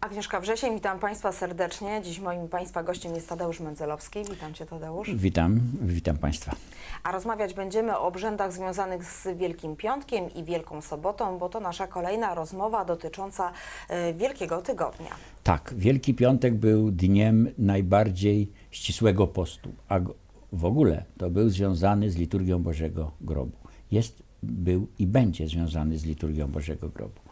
Agnieszka Wrzesień, witam Państwa serdecznie. Dziś moim Państwa gościem jest Tadeusz Mędzelowski. Witam Cię Tadeusz. Witam, witam Państwa. A rozmawiać będziemy o obrzędach związanych z Wielkim Piątkiem i Wielką Sobotą, bo to nasza kolejna rozmowa dotycząca e, Wielkiego Tygodnia. Tak, Wielki Piątek był dniem najbardziej ścisłego postu, a w ogóle to był związany z liturgią Bożego Grobu. Jest, był i będzie związany z liturgią Bożego Grobu.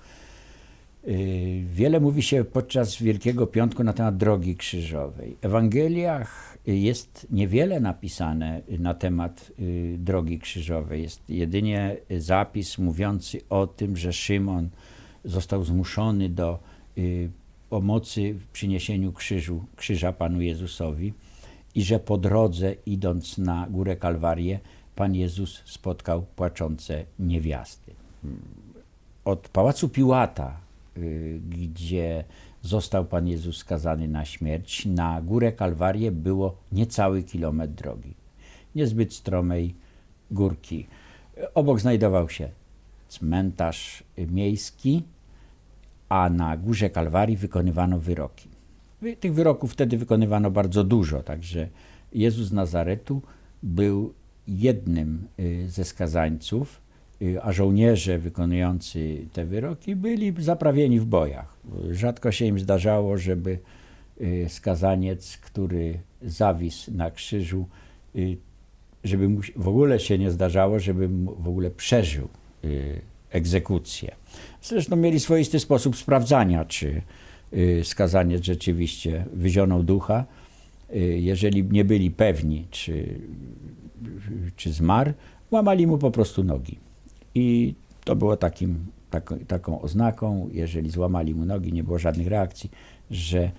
Yy, Wiele mówi się podczas Wielkiego Piątku na temat drogi krzyżowej. W Ewangeliach jest niewiele napisane na temat yy, drogi krzyżowej. Jest jedynie zapis mówiący o tym, że Szymon został zmuszony do yy, pomocy w przyniesieniu krzyżu, krzyża Panu Jezusowi i że po drodze, idąc na górę Kalwarię, Pan Jezus spotkał płaczące niewiasty od pałacu Piłata, y, gdzie został Pan Jezus skazany na śmierć, na górę Kalwarię było niecały kilometr drogi. Niezbyt stromej górki. Obok znajdował się cmentarz y, miejski, a na górze Kalwarii wykonywano wyroki. Wy- Tych wyroków wtedy wykonywano bardzo dużo, także Jezus z Nazaretu był jednym y, ze skazańców, y, a żołnierze wykonujący te wyroki byli zaprawieni w bojach. Rzadko się im zdarzało, żeby y, skazaniec, który zawisł na krzyżu, y, żeby mu w ogóle się nie zdarzało, żeby w ogóle przeżył y, egzekucję. Zresztą mieli swoisty sposób sprawdzania, czy y, skazaniec rzeczywiście wyzionął ducha. Y, Jeżeli nie byli pewni, czy, czy zmarł, łamali mu po prostu nogi. I to było takim, taką, taką oznaką, jeżeli złamali mu nogi, nie było żadnych reakcji, że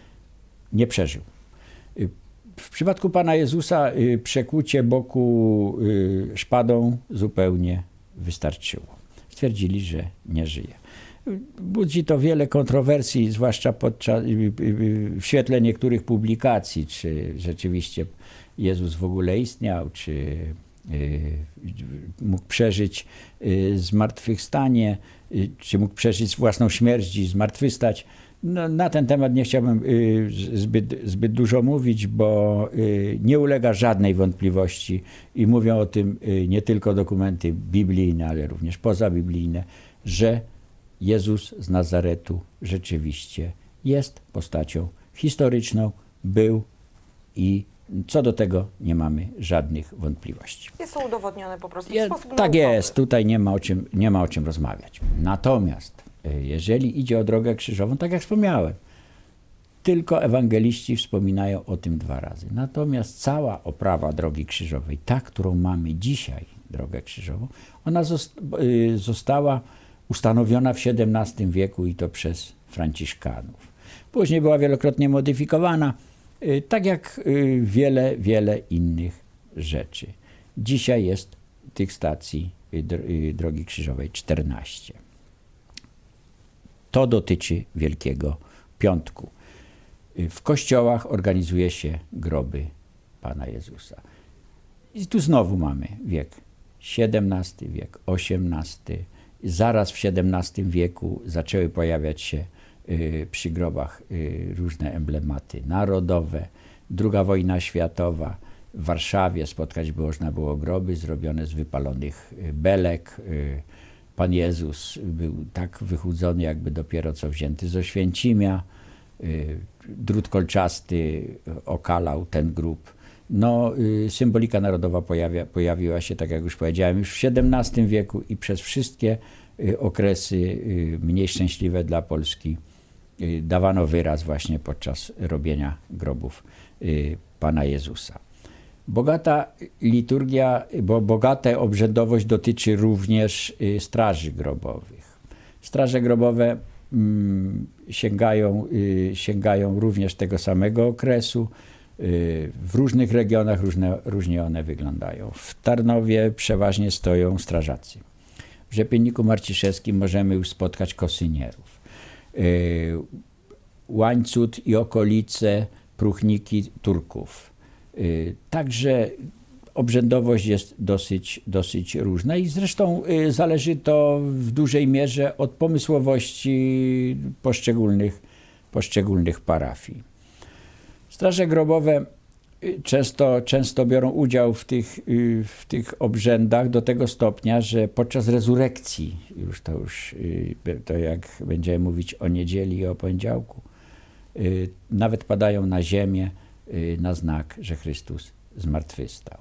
nie przeżył. W przypadku Pana Jezusa y, przekłucie boku y, szpadą zupełnie wystarczyło. Stwierdzili, że nie żyje. Budzi to wiele kontrowersji, zwłaszcza podczas, y, w świetle niektórych publikacji, czy rzeczywiście Jezus w ogóle istniał, czy mógł przeżyć y, zmartwychwstanie, y, czy mógł przeżyć własną śmierć i zmartwychwstać. No, na ten temat nie chciałbym y, zbyt, zbyt dużo mówić, bo y, nie ulega żadnej wątpliwości i mówią o tym y, nie tylko dokumenty biblijne, ale również pozabiblijne, że Jezus z Nazaretu rzeczywiście jest postacią historyczną, był i co do tego nie mamy żadnych wątpliwości. Jest to udowodnione po prostu w sposób tak naukowy. jest, tutaj nie ma, o czym, nie ma o czym rozmawiać. Natomiast y, jeżeli idzie o drogę krzyżową, tak jak wspomniałem, tylko ewangeliści wspominają o tym dwa razy. Natomiast cała oprawa drogi krzyżowej, ta, którą mamy dzisiaj, drogę krzyżową, ona y, została ustanowiona w XVII wieku i to przez Franciszkanów. Później była wielokrotnie modyfikowana, tak jak y, wiele, wiele innych rzeczy. Dzisiaj jest tych stacji y, dr- y, drogi krzyżowej 14. To dotyczy Wielkiego Piątku. Y, W kościołach organizuje się groby Pana Jezusa. I tu znowu mamy wiek XVII wiek, XVIII. Zaraz w XVII wieku zaczęły pojawiać się y, przy grobach y, różne emblematy narodowe. Druga wojna światowa. W Warszawie spotkać można było groby zrobione z wypalonych y, belek. Y, Pan Jezus był tak wychudzony, jakby dopiero co wzięty z Oświęcimia. Y, Drut kolczasty okalał ten grób. No, y, symbolika narodowa pojawia, pojawiła się, tak jak już powiedziałem, już w XVII wieku i przez wszystkie y, okresy y, mniej szczęśliwe dla Polski y, dawano wyraz właśnie podczas robienia grobów y, Pana Jezusa. Bogata liturgia, bo bogata obrzędowość dotyczy również y, straży grobowych. Straże grobowe mm, sięgają, y, sięgają również tego samego okresu. Y, W różnych regionach różne, różnie one wyglądają. W Tarnowie przeważnie stoją strażacy. W Rzepienniku Marciszewskim możemy już spotkać kosynierów. Y, Łańcut i okolice, próchniki Turków. Y, Także obrzędowość jest dosyć, dosyć różna i zresztą y, zależy to w dużej mierze od pomysłowości poszczególnych poszczególnych parafii. Straże grobowe często, często biorą udział w tych, y, w tych obrzędach do tego stopnia, że podczas rezurekcji, już to już y, to jak będziemy mówić o niedzieli i o poniedziałku, y, nawet padają na ziemię na znak, że Chrystus zmartwychwstał.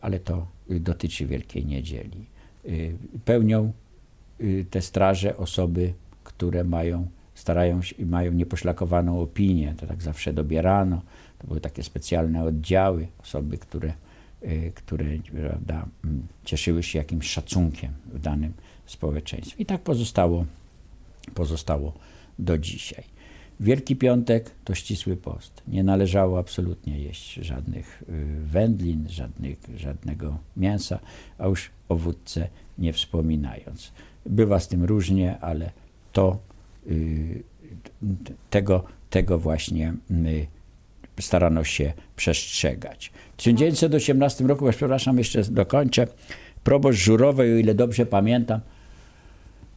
Ale to dotyczy Wielkiej Niedzieli. Pełnią te straże osoby, które mają, starają się, mają nieposzlakowaną opinię. To tak zawsze dobierano. Były takie specjalne oddziały, osoby, które, y, które prawda, mm, cieszyły się jakimś szacunkiem w danym społeczeństwie. I tak pozostało, pozostało do dzisiaj. Wielki Piątek to ścisły post. Nie należało absolutnie jeść żadnych y, wędlin, żadnych, żadnego mięsa, a już o wódce nie wspominając. Bywa z tym różnie, ale to y, tego, tego właśnie starano się przestrzegać. W 1918 roku, przepraszam, jeszcze dokończę, proboszcz Żurowej, o ile dobrze pamiętam,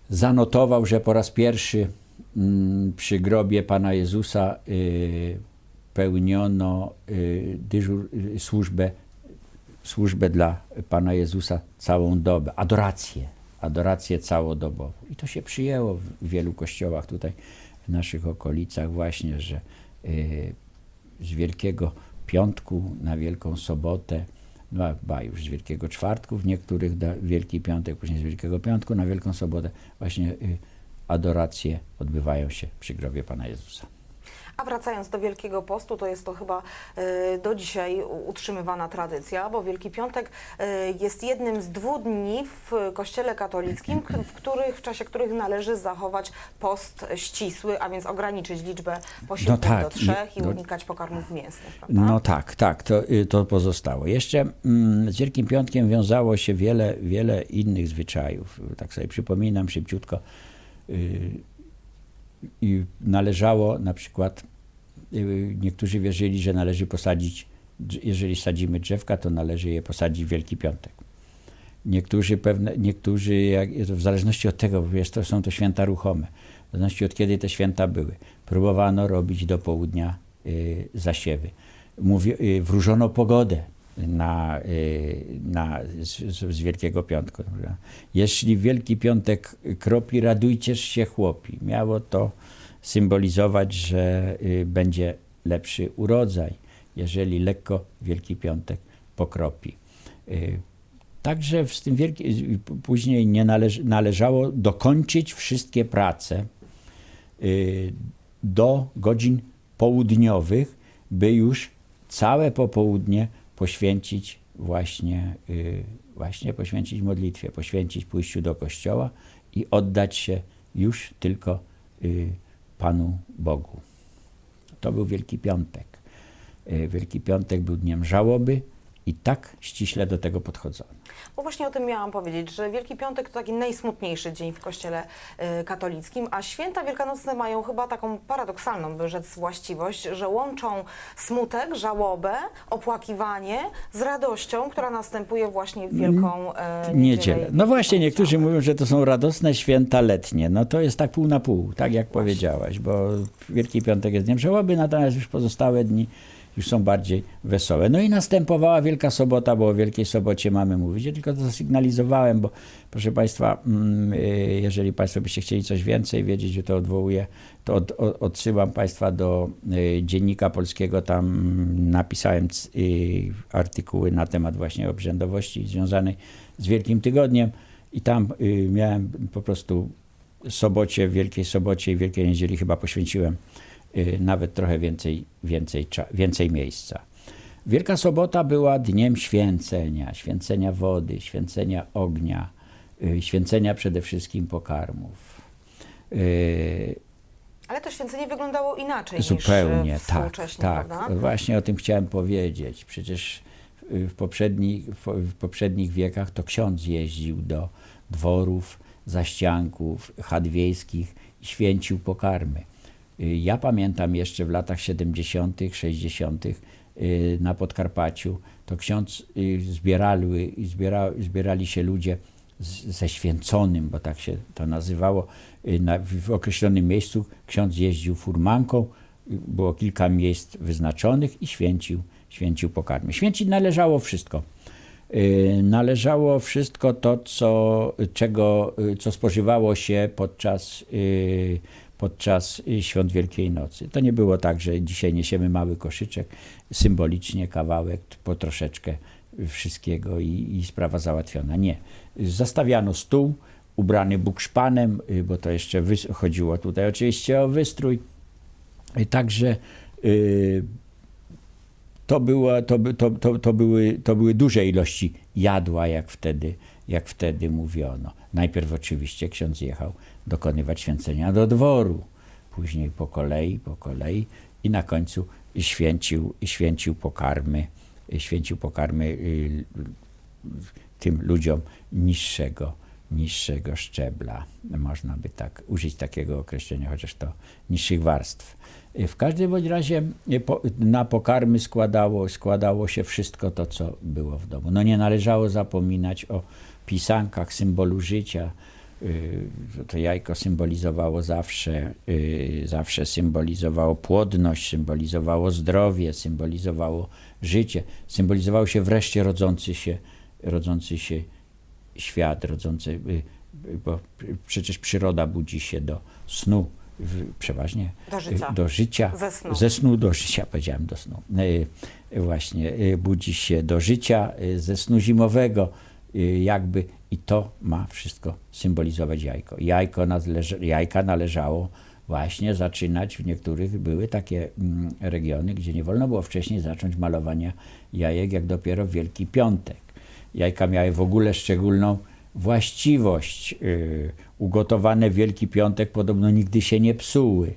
zanotował, że po raz pierwszy mm, przy grobie Pana Jezusa y, pełniono y, dyżur, y, służbę, służbę dla Pana Jezusa całą dobę, adorację, adorację całodobową. I to się przyjęło w wielu kościołach tutaj w naszych okolicach właśnie, że z Wielkiego Piątku na Wielką Sobotę, no ba już z Wielkiego Czwartku, w niektórych da, Wielki Piątek, później z Wielkiego Piątku na Wielką Sobotę, właśnie y, adoracje odbywają się przy grobie Pana Jezusa. A wracając do Wielkiego Postu, to jest to chyba e, do dzisiaj utrzymywana tradycja, bo Wielki Piątek e, jest jednym z dwóch dni w Kościele katolickim, w, których, w czasie których należy zachować post ścisły, a więc ograniczyć liczbę posiłków tak, do trzech i no- unikać pokarmów mięsnych, prawda? No tak, tak, to, y, to pozostało. Jeszcze mm, z Wielkim Piątkiem wiązało się wiele, wiele innych zwyczajów. Tak sobie przypominam szybciutko. I należało na przykład, y, niektórzy wierzyli, że należy posadzić, jeżeli sadzimy drzewka, to należy je posadzić w Wielki Piątek. Niektórzy, pewne, niektórzy jak, w zależności od tego, bo wiesz, to są to święta ruchome, w zależności od kiedy te święta były, próbowano robić do południa y, zasiewy. Mówi, y, wróżono pogodę na, y, na, z, z, Wielkiego Piątku. Jeśli w Wielki Piątek kropi, radujcież się chłopi. Miało to symbolizować, że y, będzie lepszy urodzaj, jeżeli lekko Wielki Piątek pokropi. Y, Także z tym wielki, później nie należ, należało dokończyć wszystkie prace do godzin południowych, by już całe popołudnie poświęcić właśnie, y, właśnie poświęcić modlitwie, poświęcić pójściu do kościoła i oddać się już tylko y, Panu Bogu. To był Wielki Piątek. Y, Wielki Piątek był dniem żałoby i tak ściśle do tego podchodzono. Bo właśnie o tym miałam powiedzieć, że Wielki Piątek to taki najsmutniejszy dzień w Kościele y, katolickim, a święta wielkanocne mają chyba taką paradoksalną, by rzec, właściwość, że łączą smutek, żałobę, opłakiwanie z radością, która następuje właśnie w Wielką y, Niedzielę. No właśnie, niektórzy mówią, że to są radosne święta letnie. No to jest tak pół na pół, tak jak powiedziałaś, bo Wielki Piątek jest dniem żałoby, natomiast już pozostałe dni już są bardziej wesołe. No i następowała Wielka Sobota, bo o Wielkiej Sobocie mamy mówić. Ja tylko zasygnalizowałem, bo proszę Państwa, mm, y, jeżeli Państwo byście chcieli coś więcej wiedzieć, to odwołuję, to od, od, odsyłam Państwa do y, Dziennika Polskiego. Tam napisałem y, artykuły na temat właśnie obrzędowości związanej z Wielkim Tygodniem i tam miałem po prostu sobocie, Wielkiej Sobocie i Wielkiej Niedzieli chyba poświęciłem nawet trochę więcej, więcej, więcej miejsca. Wielka Sobota była dniem święcenia, święcenia wody, święcenia ognia, y, święcenia przede wszystkim pokarmów. Y, Ale to święcenie wyglądało inaczej Zupełnie, niż y, tak, współcześnie, tak. prawda? Właśnie o tym chciałem powiedzieć. Przecież y, w poprzednich, w- w poprzednich wiekach to ksiądz jeździł do dworów, zaścianków, chat wiejskich i święcił pokarmy. Y, Ja pamiętam jeszcze w latach 70., 60. y, na Podkarpaciu, to ksiądz y, zbierali, zbiera, zbierali się ludzie ze święconym, bo tak się to nazywało. Y, Na, w, określonym miejscu ksiądz jeździł furmanką, y, było kilka miejsc wyznaczonych i święcił, święcił pokarmy. Święcić należało wszystko. Y, Należało wszystko to, co, czego, y, co spożywało się podczas, y, podczas y, świąt Wielkiej Nocy. To nie było tak, że dzisiaj niesiemy mały koszyczek, symbolicznie kawałek, po troszeczkę wszystkiego i, i sprawa załatwiona. Nie. Zastawiano stół, ubrany bukszpanem, y, bo to jeszcze chodziło tutaj oczywiście o wystrój. Y, Także y, to, było, to, to, to, to, były, to były duże ilości jadła, jak wtedy, jak wtedy mówiono. Najpierw oczywiście ksiądz jechał dokonywać święcenia do dworu, później po kolei, po kolei i na końcu święcił, święcił pokarmy, święcił pokarmy y, tym ludziom niższego, niższego szczebla. Można by tak użyć takiego określenia, chociaż to niższych warstw. W każdym bądź razie y, na pokarmy składało, składało się wszystko to, co było w domu. No nie należało zapominać o pisankach, symbolu życia. Y, To jajko symbolizowało zawsze, y, zawsze symbolizowało płodność, symbolizowało zdrowie, symbolizowało życie, symbolizowało się wreszcie rodzący się, rodzący się świat, rodzący, y, bo przecież przyroda budzi się do snu, przeważnie Do życia. do życia, Ze snu. ze snu do życia, powiedziałem do snu. Właśnie, budzi się do życia, ze snu zimowego, jakby i to ma wszystko symbolizować jajko. Jajko należy, jajka należało właśnie zaczynać, w niektórych były takie mm, regiony, gdzie nie wolno było wcześniej zacząć malowania jajek, jak dopiero w Wielki Piątek. Jajka miały w ogóle szczególną właściwość. y, Ugotowane w Wielki Piątek podobno nigdy się nie psuły.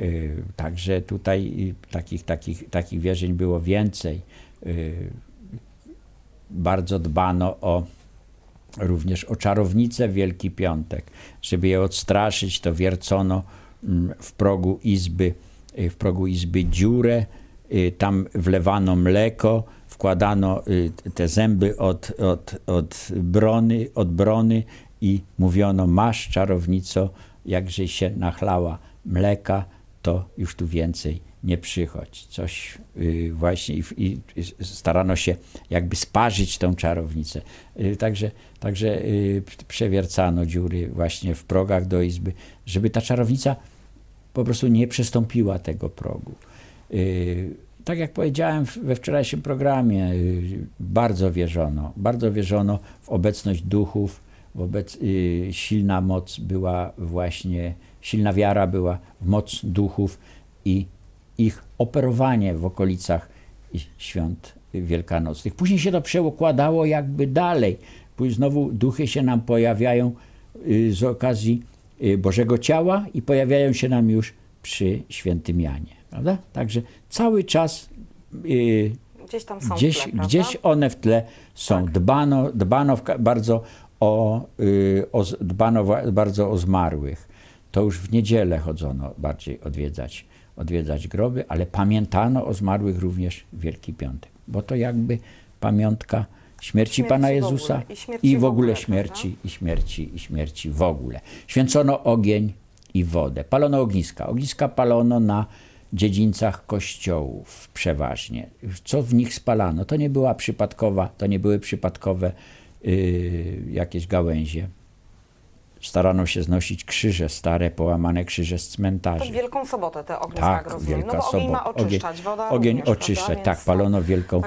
Y, Także tutaj y, takich, takich, takich wierzeń było więcej. Bardzo dbano o również o czarownicę Wielki Piątek. Żeby je odstraszyć, to wiercono mm, w progu izby, y, w progu izby dziurę, y, tam wlewano mleko, wkładano y, te zęby od, od, od, brony, od brony i mówiono, masz czarownico, jakże się nachlała mleka, to już tu więcej nie przychodź. Coś y, właśnie i, i starano się jakby sparzyć tą czarownicę. Y, Także, także y, przewiercano dziury właśnie w progach do izby, żeby ta czarownica po prostu nie przestąpiła tego progu. Tak jak powiedziałem we wczorajszym programie, bardzo wierzono, bardzo wierzono w obecność duchów, wobec, silna moc była właśnie, silna wiara była w moc duchów i ich operowanie w okolicach świąt wielkanocnych. Później się to przekładało jakby dalej. Później znowu duchy się nam pojawiają y, z okazji y, Bożego Ciała i pojawiają się nam już przy świętym Janie. Prawda? Także cały czas y, Gdzieś tam są gdzieś, tle, gdzieś one w tle są. Tak. Dbano, dbano bardzo, o, o, dbano bardzo o zmarłych. To już w niedzielę chodzono bardziej odwiedzać, odwiedzać groby, ale pamiętano o zmarłych również w Wielki Piątek, bo to jakby pamiątka śmierci, Śmierci Pana w Jezusa ogóle i śmierci i w w ogóle śmierci, i śmierci, i śmierci w ogóle. Święcono ogień i wodę. Palono ogniska. Ogniska palono na dziedzińcach kościołów przeważnie. Co w nich spalano? To nie była przypadkowa, to nie były przypadkowe y, jakieś gałęzie. Starano się znosić krzyże, stare, połamane krzyże z To cmentarzy. w Wielką Sobotę te ogniska, Tak, rozumiem. Wielka No bo ogień ma oczyszczać, woda Ogień również, oczyszczać, tak, palono wielką,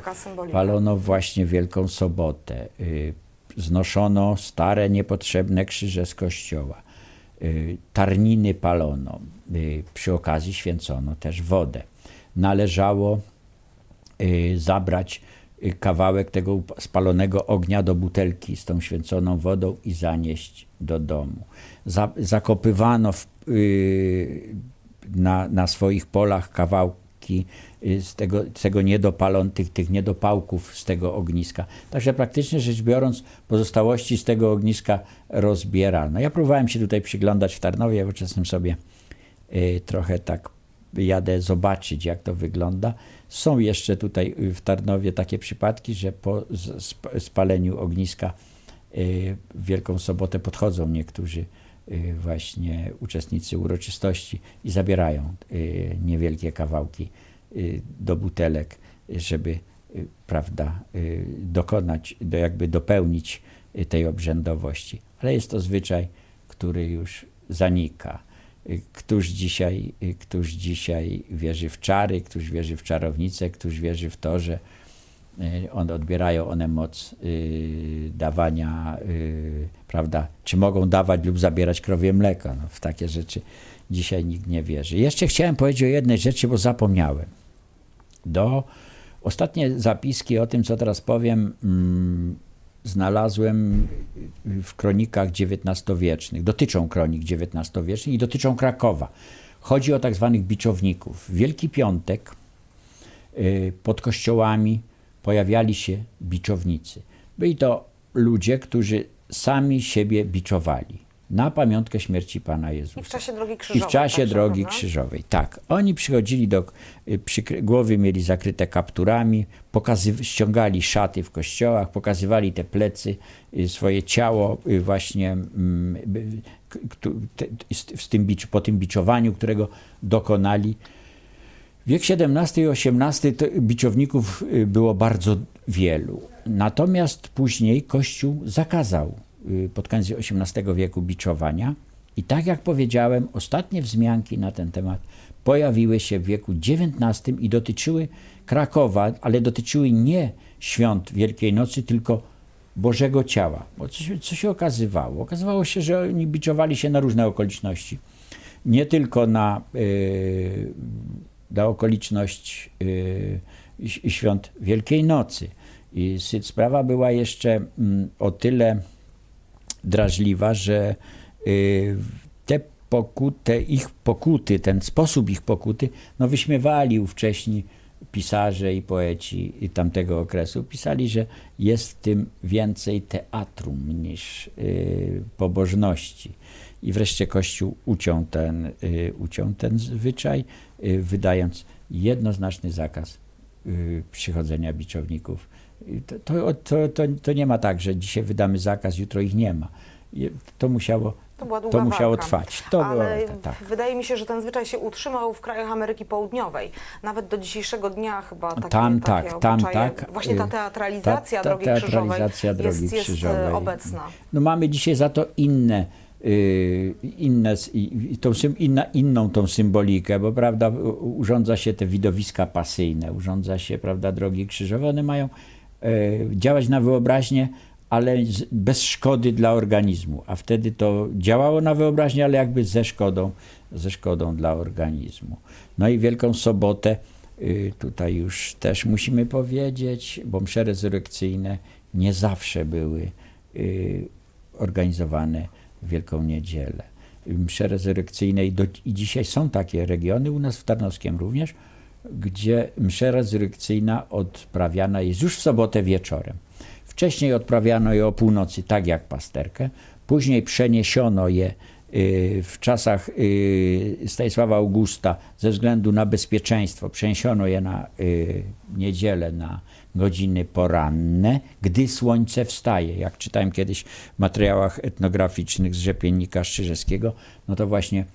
palono właśnie Wielką Sobotę. Y, Znoszono stare, niepotrzebne krzyże z kościoła. Y, Tarniny palono. Y, Przy okazji święcono też wodę. Należało zabrać kawałek tego spalonego ognia do butelki z tą święconą wodą i zanieść do domu. Za, zakopywano w, y, na, na swoich polach kawałki y, z tego, z tego niedopalon, tych, tych niedopałków z tego ogniska. Także praktycznie rzecz biorąc, pozostałości z tego ogniska rozbierano. Ja próbowałem się tutaj przyglądać w Tarnowie, bo czasem sobie y, trochę tak jadę zobaczyć, jak to wygląda. Są jeszcze tutaj w Tarnowie takie przypadki, że po spaleniu ogniska y, w Wielką Sobotę podchodzą niektórzy y, właśnie uczestnicy uroczystości i zabierają y, niewielkie kawałki do butelek, żeby prawda, dokonać, do, jakby dopełnić tej obrzędowości. Ale jest to zwyczaj, który już zanika. Któż dzisiaj, któż dzisiaj wierzy w czary, któż wierzy w czarownicę, któż wierzy w to, że y, on, odbierają one moc y, dawania, y, prawda, czy mogą dawać lub zabierać krowie mleko. No, w takie rzeczy dzisiaj nikt nie wierzy. Jeszcze chciałem powiedzieć o jednej rzeczy, bo zapomniałem. Do ostatnie zapiski o tym, co teraz powiem, mm, znalazłem w kronikach XIX-wiecznych. Dotyczą kronik XIX-wiecznych i dotyczą Krakowa. Chodzi o tak zwanych biczowników. Wielki Piątek y, pod kościołami pojawiali się biczownicy. Byli to ludzie, którzy sami siebie biczowali na pamiątkę śmierci Pana Jezusa. I w czasie drogi I krzyżowej. w czasie także, drogi prawda? krzyżowej, tak. Oni przychodzili do, y, przykry, głowy mieli zakryte kapturami, pokazy, ściągali szaty w kościołach, pokazywali te plecy, y, swoje ciało y, właśnie mm, z, z tym po tym biczowaniu, którego dokonali. Wiek XVII i XVIII biczowników było bardzo wielu. Natomiast później Kościół zakazał pod koniec XVIII wieku biczowania. I tak jak powiedziałem, ostatnie wzmianki na ten temat pojawiły się w wieku XIX i dotyczyły Krakowa, ale dotyczyły nie świąt Wielkiej Nocy, tylko Bożego Ciała. Bo co się, co się okazywało? Okazywało się, że oni biczowali się na różne okoliczności. Nie tylko na, y, na okoliczność y, ś- świąt Wielkiej Nocy. I sprawa była jeszcze mm, o tyle drażliwa, że y, te pokute, ich pokuty, ten sposób ich pokuty, no wyśmiewali ówcześni pisarze i poeci tamtego okresu. Pisali, że jest w tym więcej teatrum niż y, pobożności. I wreszcie Kościół uciął ten, y, uciął ten zwyczaj, wydając jednoznaczny zakaz przychodzenia biczowników. To, to, to, to, nie ma tak, że dzisiaj wydamy zakaz, jutro ich nie ma. To musiało, To była musiało walka. trwać. To Ale walka, tak. wydaje mi się, że ten zwyczaj się utrzymał w krajach Ameryki Południowej. Nawet do dzisiejszego dnia chyba takie, Tam takie tak, tam tak. Właśnie ta Y, teatralizacja ta- ta drogi teatralizacja krzyżowej drogi jest, jest e, krzyżowej. obecna. No mamy dzisiaj za to inne, y, inne tą, inna, inną tą symbolikę, bo prawda, urządza się te widowiska pasyjne, urządza się prawda, drogi krzyżowe, one mają działać na wyobraźnię, ale bez szkody dla organizmu, a wtedy to działało na wyobraźnię, ale jakby ze szkodą, ze szkodą dla organizmu. No i Wielką Sobotę y, tutaj już też musimy powiedzieć, bo msze rezurekcyjne nie zawsze były y, organizowane w Wielką Niedzielę. Msze rezurekcyjne i, do, i dzisiaj są takie regiony, u nas w Tarnowskiem również, gdzie msza rezurekcyjna odprawiana jest już w sobotę wieczorem. Wcześniej odprawiano je o północy, tak jak pasterkę. Później przeniesiono je y, w czasach y, Stanisława Augusta ze względu na bezpieczeństwo. Przeniesiono je na y, niedzielę, na godziny poranne, gdy słońce wstaje. Jak czytałem kiedyś w materiałach etnograficznych z Rzepiennika Strzyżewskiego, no to właśnie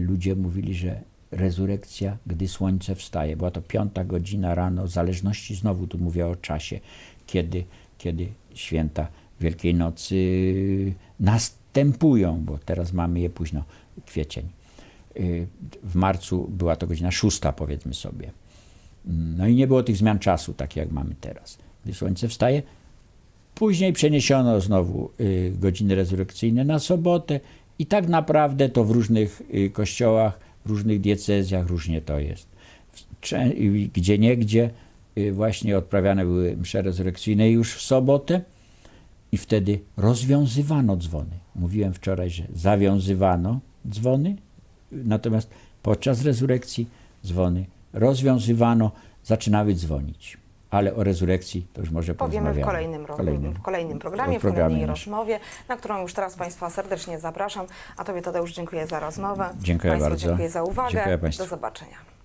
ludzie mówili, że rezurekcja, gdy słońce wstaje. Była to piąta godzina rano, w zależności znowu tu mówię o czasie, kiedy, kiedy święta Wielkiej Nocy następują, bo teraz mamy je późno, kwiecień. Y, W marcu była to godzina szósta, powiedzmy sobie. No i nie było tych zmian czasu, tak jak mamy teraz. Gdy słońce wstaje, Później przeniesiono znowu y, godziny rezurekcyjne na sobotę i tak naprawdę to w różnych y, kościołach, różnych diecezjach różnie to jest. Gdzie niegdzie y, właśnie odprawiane były msze rezurekcyjne już w sobotę i wtedy rozwiązywano dzwony. Mówiłem wczoraj, że zawiązywano dzwony, natomiast podczas rezurekcji dzwony rozwiązywano, zaczynały dzwonić. Ale o rezurekcji to już może Powiemy w kolejnym, Kolejnym. w kolejnym programie, w kolejnej rozmowie, na którą już teraz Państwa serdecznie zapraszam. A Tobie Tadeusz dziękuję za rozmowę. Dziękuję Państwu bardzo. dziękuję za uwagę. Dziękuję. Do zobaczenia.